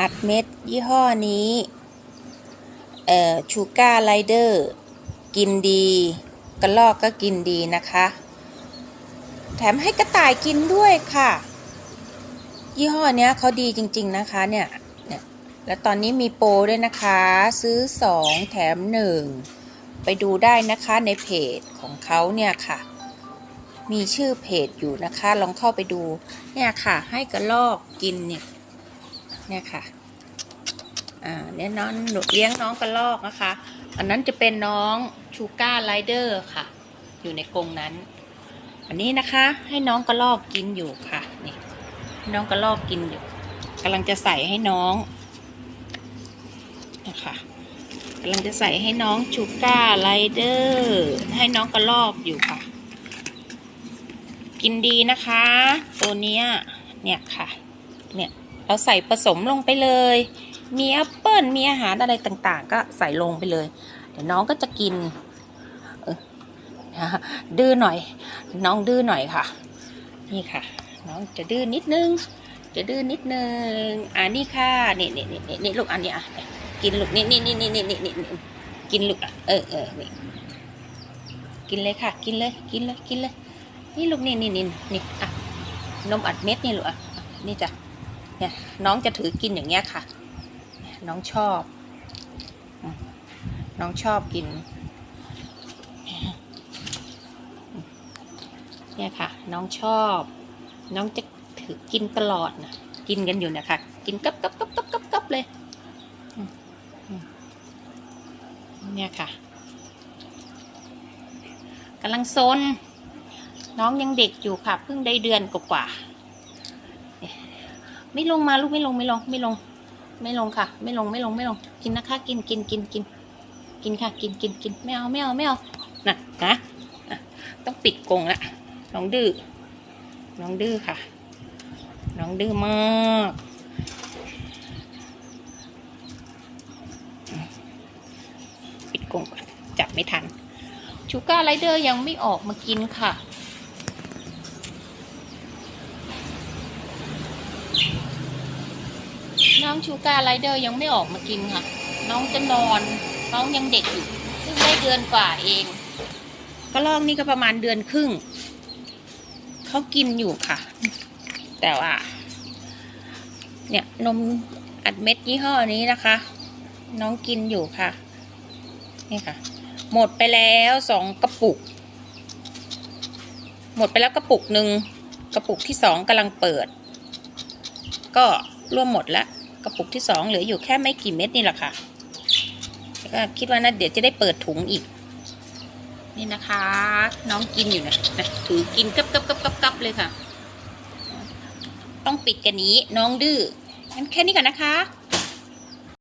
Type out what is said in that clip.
อัดเม็ดยี่ห้อนี้เอ่อชูการ์ไลเดอร์กินดีกระลอกก็กินดีนะคะ แถมให้กระต่ายกินด้วยค่ะ ยี่ห้อเนี้ยเขาดีจริงๆนะคะเนี่ยเนี่ย แล้วตอนนี้มีโปรด้วยนะคะ ซื้อ 2 แถม 1 ไปดูได้นะคะในเพจของเขาเนี่ยค่ะ มีชื่อเพจอยู่นะคะ ลองเข้าไปดูเนี่ยค่ะ ให้กระลอกกินเนี่ย เนี่ยค่ะอ่าเนี่ยน้องหนูเลี้ยงน้องกระลอกนะคะ อันนั้นจะเป็นน้องชูก้าไลเดอร์ค่ะ อยู่ในกรงนั้น อันนี้นะคะให้น้องกระลอกกินอยู่ค่ะนี่น้องกระลอกกินอยู่กำลังจะใส่ให้น้องนะคะกำลังจะใส่ให้น้องชูก้าไลเดอร์ให้น้องกระลอกอยู่ค่ะ กินดีนะคะ ตัวเนี้ยเนี่ยค่ะ เนี่ย เราใส่ผสมลงไปเลย มีแอปเปิลมีอาหารอะไรต่างๆ ก็ใส่ลงไปเลย เดี๋ยวน้องก็จะกินดื้อหน่อย น้องดื้อหน่อยค่ะ นี่ค่ะ น้องจะดื้อนิดนึง จะดื้อนิดนึงอ่านี่ค่ะนี่นี่นี่นี่นี่ลูกอันนี้อะกินลูกนี่นี่นี่นี่นี่นี่นี่กินลูกอะเออเออนี่กินเลยค่ะ กินเลยกินเลยกินเลย นี่ลูกนี่นี่นี่นี่อะนมอัดเม็ดนี่ลูกอะนี่จ้ะ เนี่ยน้องจะถือกินอย่างเงี้ยค่ะ น้องชอบ น้องชอบกิน เนี่ยค่ะ น้องชอบ น้องจะถือกินตลอดนะกินกันอยู่นะคะ กินกับกับกับกับกับกับเลย เนี่ยค่ะกำลังซนน้องยังเด็กอยู่ค่ะ เพิ่งได้เดือนกว่า ไม่ลงมาลูกไม่ลงไม่ลงไม่ลง ไม่ลงค่ะ ไม่ลงไม่ลงไม่ลง กินนะคะกินกินกินกินกินค่ะ กินกินกินไม่เอาไม่เอาไม่เอาน่ะนะต้องปิดกรงละน้องดื้อน้องดื้อค่ะ น้องดื้อมากปิดกรงก่อนจับไม่ทันชูการ์ไรเดอร์ยังไม่ออกมากินค่ะ น้ องชูการไรเดอร์ยังไม่ออกมากินค่ะ น้องจะนอนน้องยังเด็กอยู่เพิ่งได้เดือนกว่าเองก็ลอกนี่ก็ประมาณเดือนครึ่งเขากินอยู่ค่ะ แต่ว่า เนี่ยนมอัดเม็ดยี่ห้อนี้นะคะ น้องกินอยู่ค่ะ นี่ค่ะ หมดไปแล้วสองกระปุก หมดไปแล้วกระปุกหนึ่งกระปุกที่สองกำลังเปิด ก็ร่วมหมดแล้ว กระปุกที่สองเหลืออยู่แค่ไม่กี่เม็ดนี่แหละค่ะแล้วก็คิดว่านะเดี๋ยวจะได้เปิดถุงอีก นี่นะคะ น้องกินอยู่นะนะถือกินกับกับกับกับกับเลยค่ะ ต้องปิดกันนี้น้องดื้องั้นแค่นี้ก่อนนะคะ